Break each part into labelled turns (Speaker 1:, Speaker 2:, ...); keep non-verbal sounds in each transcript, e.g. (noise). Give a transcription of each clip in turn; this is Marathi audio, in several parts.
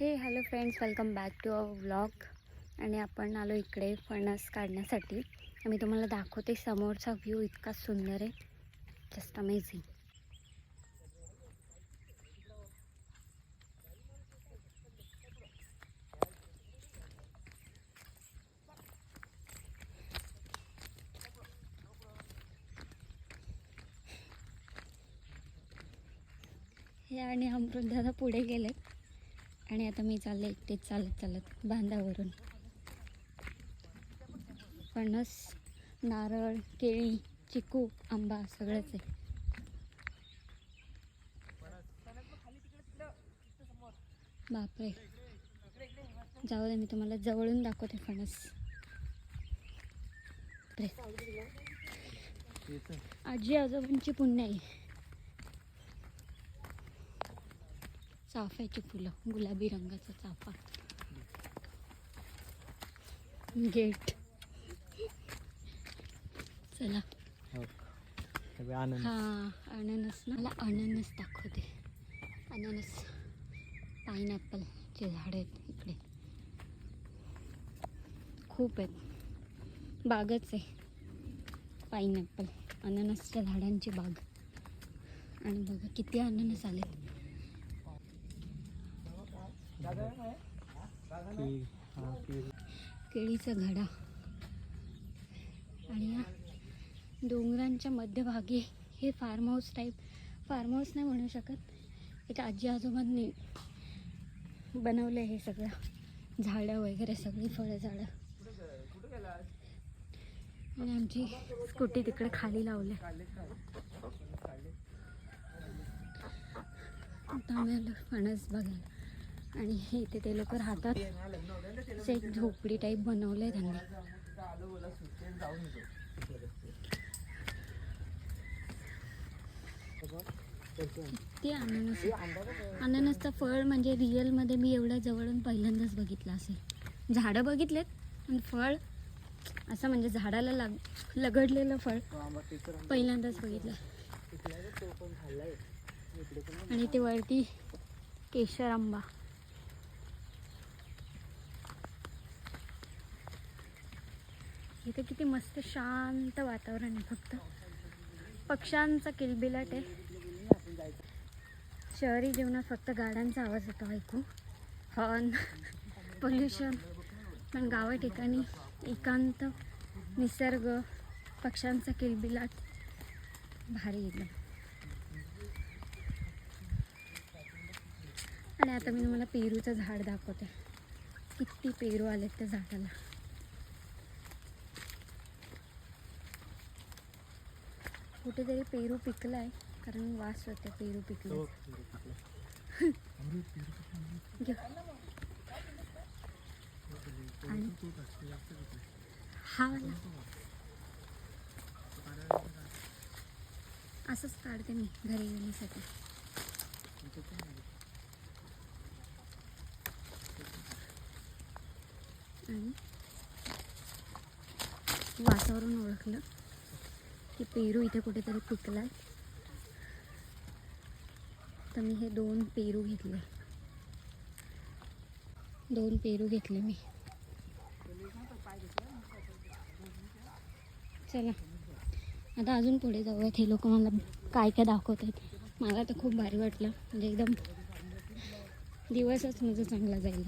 Speaker 1: हे hello friends welcome back to our vlog आणि आपण आलो इकडे फणस काढण्यासाठी. मी तुम्हाला दाखवते समोरचा व्ह्यू इतका सुंदर आहे. जस्ट अमेझिंग हे आणि अमृत दादा पुढे गेले आणि आता मी चालले एकटेच चालत चालत बांधावरून. फणस नारळ केळी चिकू आंबा सगळंच आहे. बापरे. जाऊ दे मी तुम्हाला जवळून दाखवते फणस. आजी आजोबांची पुण्य आहे. चाफ्याची फुलं गुलाबी रंगाचा चाफा. गेट. चला.
Speaker 2: हो
Speaker 1: हा अननस. ना? मला अननस दाखवते. अननस पाईनॅपलचे झाड आहेत इकडे. खूप आहेत. बागच आहे. पाईनॅपल अननसच्या झाडांची बाग. आणि बघा किती अननस आलेत. केळीचा घडा. आणि या डोंगरांच्या मध्यभागी हे farm house type farm house नाही म्हणू शकत. एक आजी आजोबांनी बनवलं हे सगळं. झाडं वगैरे सगळी फळं झाडं आणि आमची स्कूटी तिकडे खाली लावली. आता आम्ही आलो फणस बघायला. आणि हे इथे ते लोक राहतात. असे एक झोपडी टाईप बनवलं आहे त्यांनी. ते अननस अननसचं फळ म्हणजे रिअलमध्ये मी एवढ्या जवळून पहिल्यांदाच बघितलं असेल. झाडं बघितलेत पण फळ असं म्हणजे झाडाला लाग लगडलेलं फळ पहिल्यांदाच बघितलं. आणि ते वरती केशर आंबा. इथे किती मस्त शांत वातावरण आहे फक्त. पक्ष्यांचा किलबिलाट आहे. शहरी जीवनात फक्त गाड्यांचा आवाज येतो ऐकू. हॉर्न पोल्युशन पण गावा ठिकाणी एकांत निसर्ग पक्ष्यांचा किलबिलाट भारी एकदम. आणि आता मी तुम्हाला पेरूचं झाड दाखवते. किती पेरू आलेत त्या झाडाला. कुठेतरी पेरू पिकलाय कारण वास होते पेरू पिकले. आणि हा वाला. असंच काढते मी घरी येण्यासाठी. आणि वासावरून ओळखलं. की पेरू इथे कुठेतरी पिकलाय. तर मी हे दोन पेरू घेतले. दोन पेरू घेतले मी. चला. आता अजून पुढे जाऊयात. हे लोक मला काय काय दाखवत आहेत मला तर खूप भारी वाटलं. म्हणजे एकदम दिवसच माझा चांगला जाईल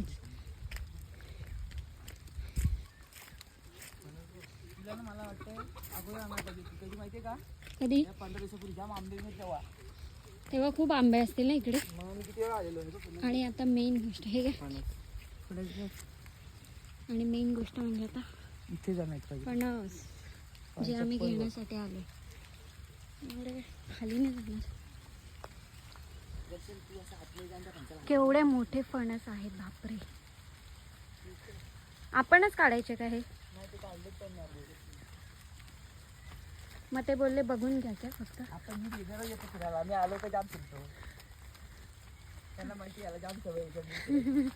Speaker 2: मला वाटतंय कधी कधी माहितीये का?
Speaker 1: कधी?
Speaker 2: या पंधरा दिवसापूर्वी जाम आंबे घेत तेव्हा.
Speaker 1: तेव्हा खूप आंबे असतील ना इकडे?
Speaker 2: मग मी किती वेळा आलेलो आहे तो पुण्यात.
Speaker 1: आणि आता मेन गोष्ट हे काय आणि मेन गोष्ट म्हणजे आता
Speaker 2: इथे जाणार पाहिजे.
Speaker 1: फणस जे आम्ही घेण्यासाठी आलो. एवढे खाली नाही जाणार. केवढे मोठे फणस आहेत बापरे. आपणच काढायचे का हे?
Speaker 2: नाही ते काढलेच पण नाही आले.
Speaker 1: मग ते बोलले बघून घ्यायचे फक्त.
Speaker 2: आता मी गेलेलो येतो फिरायला. आम्ही आलो तर जाम फिरतो. त्यांना माहिती याला जाम सवय आहे.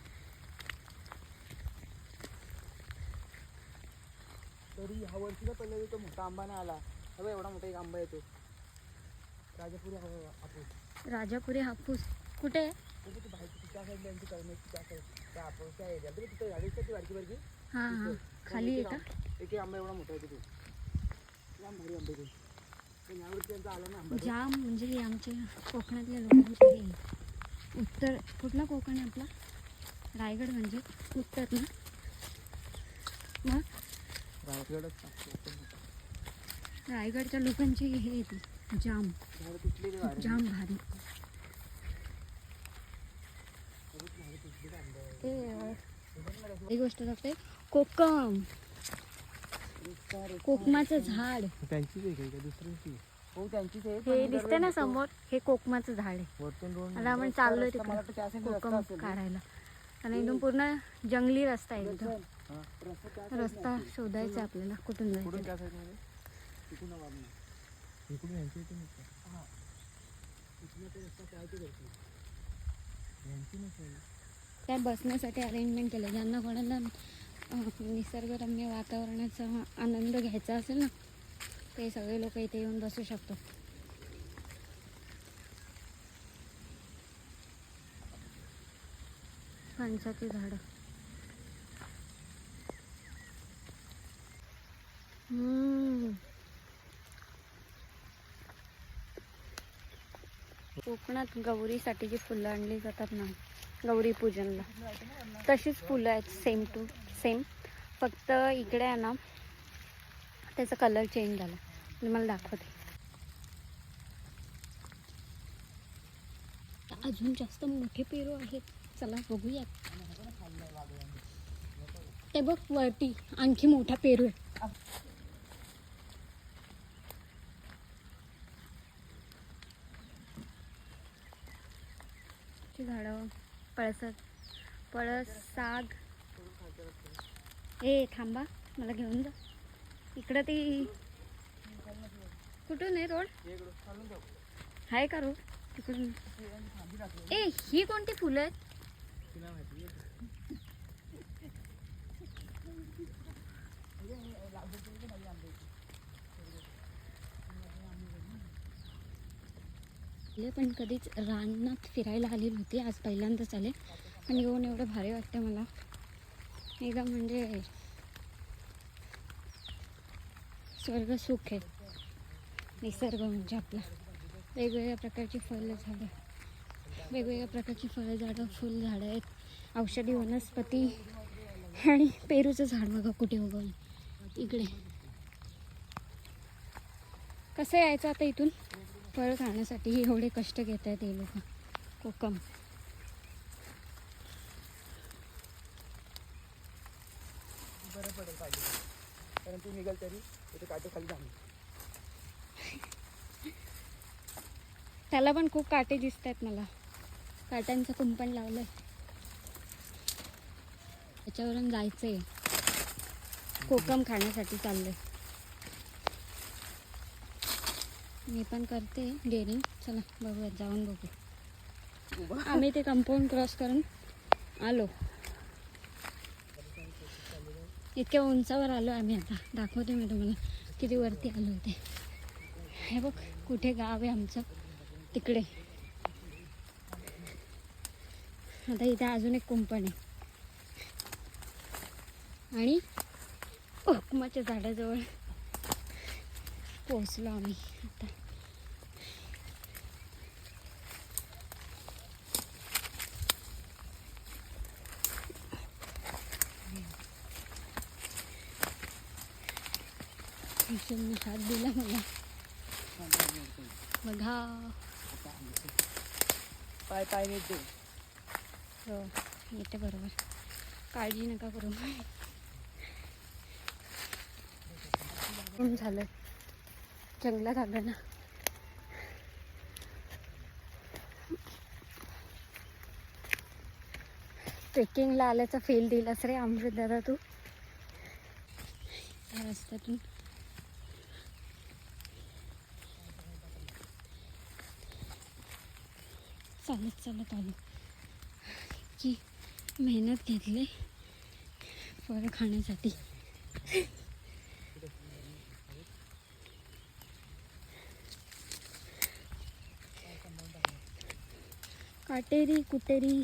Speaker 2: तरी ह्या वर्षीला पहिला तो मोठा आंबा नाही आला. अबे एवढा मोठा एक आंबा येतो. राजापुरी हवा हापूस.
Speaker 1: राजापुरी हापूस. कुठे? आहे
Speaker 2: तो किती बाहेर त्या साईड त्यांची कळमेची त्या साईड. त्या आपण त्या एरिया तिथे झाडी असते ती बारकी बारकी
Speaker 1: हाँ हाँ. खाली आहे का?
Speaker 2: एक एक आंबा एवढा मोठा आंबे ते
Speaker 1: जाम म्हणजे हे आमचे कोकणातल्या लोकांचे हे. उत्तर कुठला कोकण आहे आपला? रायगड म्हणजे उत्तर ना? मग? रायगडच्या लोकांची हे येते. जाम. जाम भारी. ते गोष्ट सांगते. कोकम. कोकमाचं झाड
Speaker 2: त्यांचीच आहे का दुसऱ्यांची हो त्यांचीच आहे
Speaker 1: हे
Speaker 2: पण
Speaker 1: दिसते ना
Speaker 2: दरवेळी
Speaker 1: समोर हे कोकमाचं झाड आहे
Speaker 2: वरतून रोड
Speaker 1: आता आपण चाललोय
Speaker 2: रस्ता- मला वाटतं त्या
Speaker 1: तिकडे
Speaker 2: side ने रस्ता
Speaker 1: कोकम
Speaker 2: असेल.
Speaker 1: काढायला आणि एकदम पूर्ण जंगली रस्ता आहे
Speaker 2: हा, रस्ता.
Speaker 1: शोधायचा आपल्याला कुठून
Speaker 2: कुठून
Speaker 1: जायचं
Speaker 2: त्या side मध्ये? इकडून इथून. हा. इथनं. यांची नसेल.
Speaker 1: बसण्यासाठी अरेंजमेंट केलं ज्यांना कोणाला निसर्गरम्य वातावरणाचा आनंद घ्यायचा असेल ना ते सगळे लोक इथे येऊन बसू शकतो. फणसाची झाडं. कोकणात गौरीसाठी जी फुलं आणली जातात ना गौरी पूजनला. तशीच फुलं आहेत सेम टू सेम फक्त इकडे आहे ना त्याचा कलर चेंज झाला. मी मला दाखवते. अजून जास्त मोठे पेरू आहेत. चला बघूयात. ते बघ वरती आणखी मोठा पेरू आहे ची झाडं पळसत पळस साग. ए थांबा मला घेऊन जा. इकडं ती कुठून आहे रोड? आहे का रोड? तिकडून. ए ही कोणती फुलं आहेत
Speaker 2: तिला माहिती आहे. हे- हे लावलं तरी पण नाही आंबे इथे.
Speaker 1: आले पण कधीच रानात फिरायला आली नव्हती. आज पहिल्यांदाच आले. पण येऊन एवढं भारी वाटतं मला. एकदम म्हणजे स्वर्ग सुख आहे. निसर्ग म्हणजे आपला. वेगवेगळ्या प्रकारची फळं झाडं. वेगवेगळ्या प्रकारची फळं झाडं फुल झाडं आहेत. औषधी वनस्पती आणि पेरूचं झाड बघा कुठे उगवलं. इकडे. कसं यायचं आता इथून? फळ खाण्यासाठी एवढे कष्ट घेत आहेत हे लोक. कोकम.
Speaker 2: बरं पडेल पाहिजे कारण ती निघाल तरी तिथे काटे खाली
Speaker 1: त्याला पण खूप काटे दिसत आहेत मला. काट्यांचं कुंपण लावलंय. त्याच्यावरून जायचंय. कोकम खाण्यासाठी चाललंय. मी पण करते. डेअरिंग चला बघूयात जाऊन बघू. आम्ही ते कंपाऊंड क्रॉस करून आलो. इतक्या उंचावर आलो आम्ही आता. दाखवते मी तुम्हाला किती वरती आलो होते हे बघ कुठे गाव आहे आमचं? तिकडे. आता इथे अजून एक कुंपण आहे. आणि कोकमाच्या झाडाजवळ. पोचलो आम्ही आता. हात दिला मला. बघा.
Speaker 2: पाय पाय नेते
Speaker 1: हो येते बरोबर. काळजी नका करू. झालं. जंगलात आलं ना. ट्रेकिंगला आल्याचा फील दिलास रे अमृत दादा तू. या रस्त्यातून. चालत चालत आलो. की मेहनत घेतली. फळं खाण्यासाठी. काटेरी कुटेरी.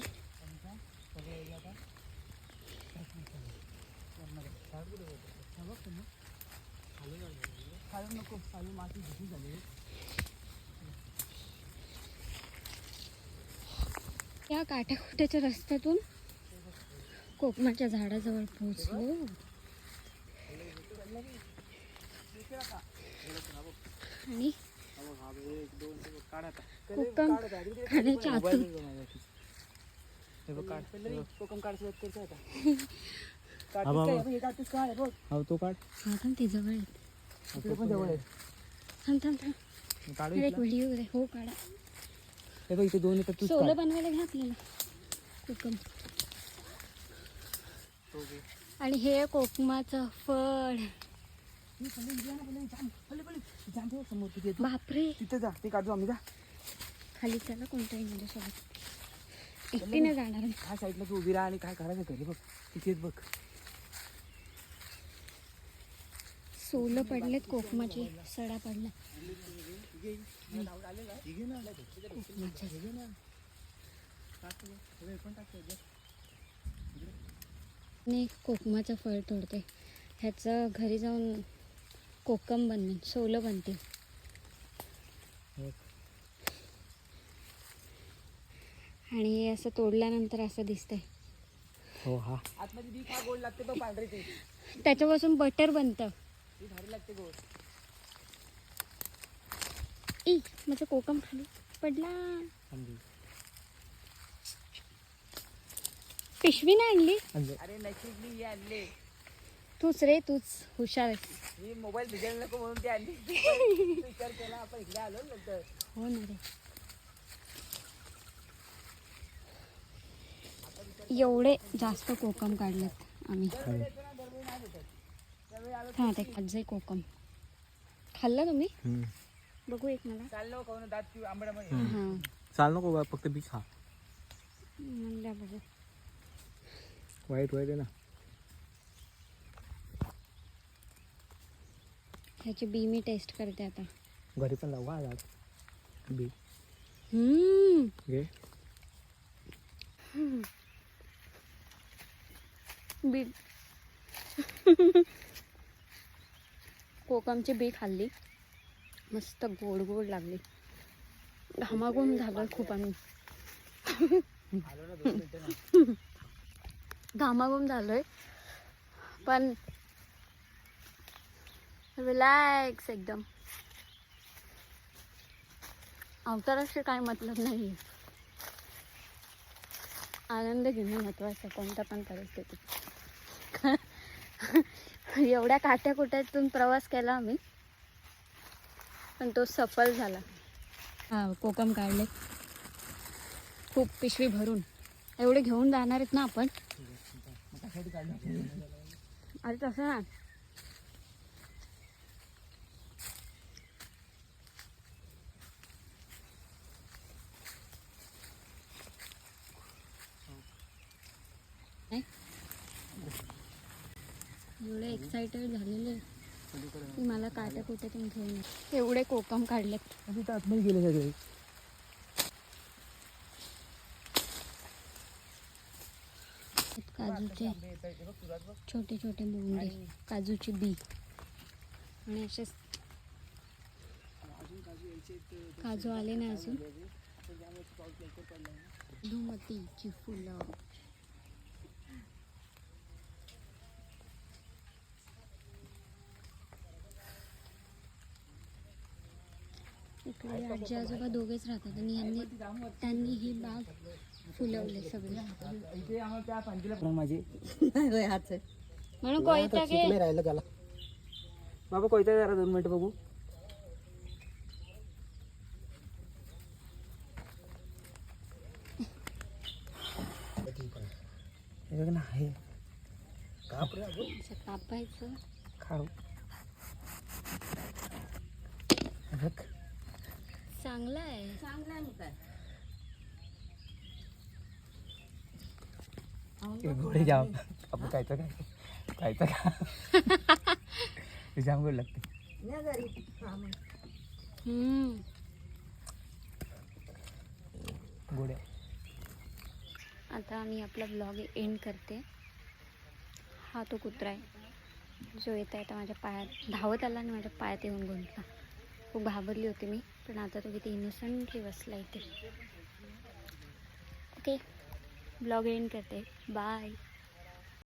Speaker 1: या काट्याकुट्याच्या रस्त्यातून कोकमाच्या झाडाजवळ पोहोचलो. आणि कोकम खाण्याच्या आतून
Speaker 2: हो तो काढ
Speaker 1: हा थांब ते जवळ आहेत थांब थांब थांब एक व्हिडिओ हो काढा
Speaker 2: हे बघ इथे दोन येतात
Speaker 1: सोलं बनवायला घ्या आपल्याला कोकम आणि हे कोकमाचं फळ बापरे.
Speaker 2: तिथे जा ते काढतो आम्ही जा.
Speaker 1: खाली चला कोणतंही माझ्यासोबत एकटीने जाणार आहे.
Speaker 2: काय साईडला तू उभी राहा आणि काय करायचं घरी बघ. तिथेच बघ.
Speaker 1: सोलं पडलेत कोकमाचे सडा पडला. कोकमाच्या. मी कोकमाचं फळ तोडते. ह्याचं घरी जाऊन कोकम बनवेन सोलं बनते आणि हे असं तोडल्यानंतर असं दिसतंय.
Speaker 2: हो हा. आतमध्ये बी खा गोड लागते बघ पांढरे ते.
Speaker 1: त्याच्यापासून बटर बनतं.
Speaker 2: ती भारी लागते गोड.
Speaker 1: ई माझं कोकम खाली पडला. पिशवी नाही आणली?
Speaker 2: अरे नशीब मी हे आणले.
Speaker 1: तूच रे तूच हुशार आहेस.
Speaker 2: मी मोबाईल भिजायला नको म्हणून ते आणली विचार केला आपण इकडे आलो नंतर.
Speaker 1: हो ना रे. एवढे जास्त कोकम काढलेत आम्ही. हा ते कोकम. खाल्लं तुम्ही? बघू एक मला.
Speaker 2: चाललो खाऊन दात पिऊ आंबड्यामध्ये
Speaker 1: हा.
Speaker 3: चाल नको बा फक्त बी खा.
Speaker 1: म्हणल्या बघू.
Speaker 3: वाईट वाईट आहे ना.
Speaker 1: ह्याची बी मी टेस्ट करते आता.
Speaker 3: घरी पण लावू आज बी.
Speaker 1: हम्म.
Speaker 3: घे.
Speaker 1: बी. कोकमची बी खाल्ली. मस्त गोड गोड लागली. घामाघूम झालोय खूप आम्ही. घामाघूम झालोय. पण रिलॅक्स एकदम. अवताराशी काय मतलब नाही आनंद घेणं महत्वाचं कोणत्या पण परिस्थितीत एवढ्या काट्या कुट्यातून प्रवास केला आम्ही पण तो सफल झाला. हा कोकम काढले. खूप पिशवी भरून. एवढे घेऊन जाणार आहेत ना आपण? अरे तसं ना एवढे एक्साइटेड झालेले की मला काट्या कुठेतून घेऊन. एवढे कोकम
Speaker 2: आतमध्ये गेले सगळे.
Speaker 1: काजूचे छोटे छोटे बोंडे काजूची बी. आणि असे काजू आले ना अजून. धुमतीची फुलं. इकडे आजी आजोबा दोघेच राहतात आणि यांनी त्यांनी ही बाग फुलवले सगळे.
Speaker 2: माझे
Speaker 1: म्हणून कोयता घे.
Speaker 2: राहिलं त्याला. बाबा कोयता जरा दोन मिनिटं बघू. हे बघ ना हे
Speaker 1: असं कापायचं.
Speaker 2: खाऊ. बघ.
Speaker 1: चांगलं आहे चांगलं आहे काय
Speaker 2: गोडे जाम. आपण खायचं काय खायचं का (laughs) जाम गोड लागते.
Speaker 1: हम्म.
Speaker 2: गोड्या.
Speaker 1: आता आम्ही आपला ब्लॉग एंड करते. हा तो कुत्रा आहे. जो येता येता माझ्या पायात धावत आला आणि माझ्या पायात येऊन गुंतला. खूप घाबरली होती मी. पण आता तो किती इनोसंटली बसला इथे ओके ब्लॉग एंड करते. बाय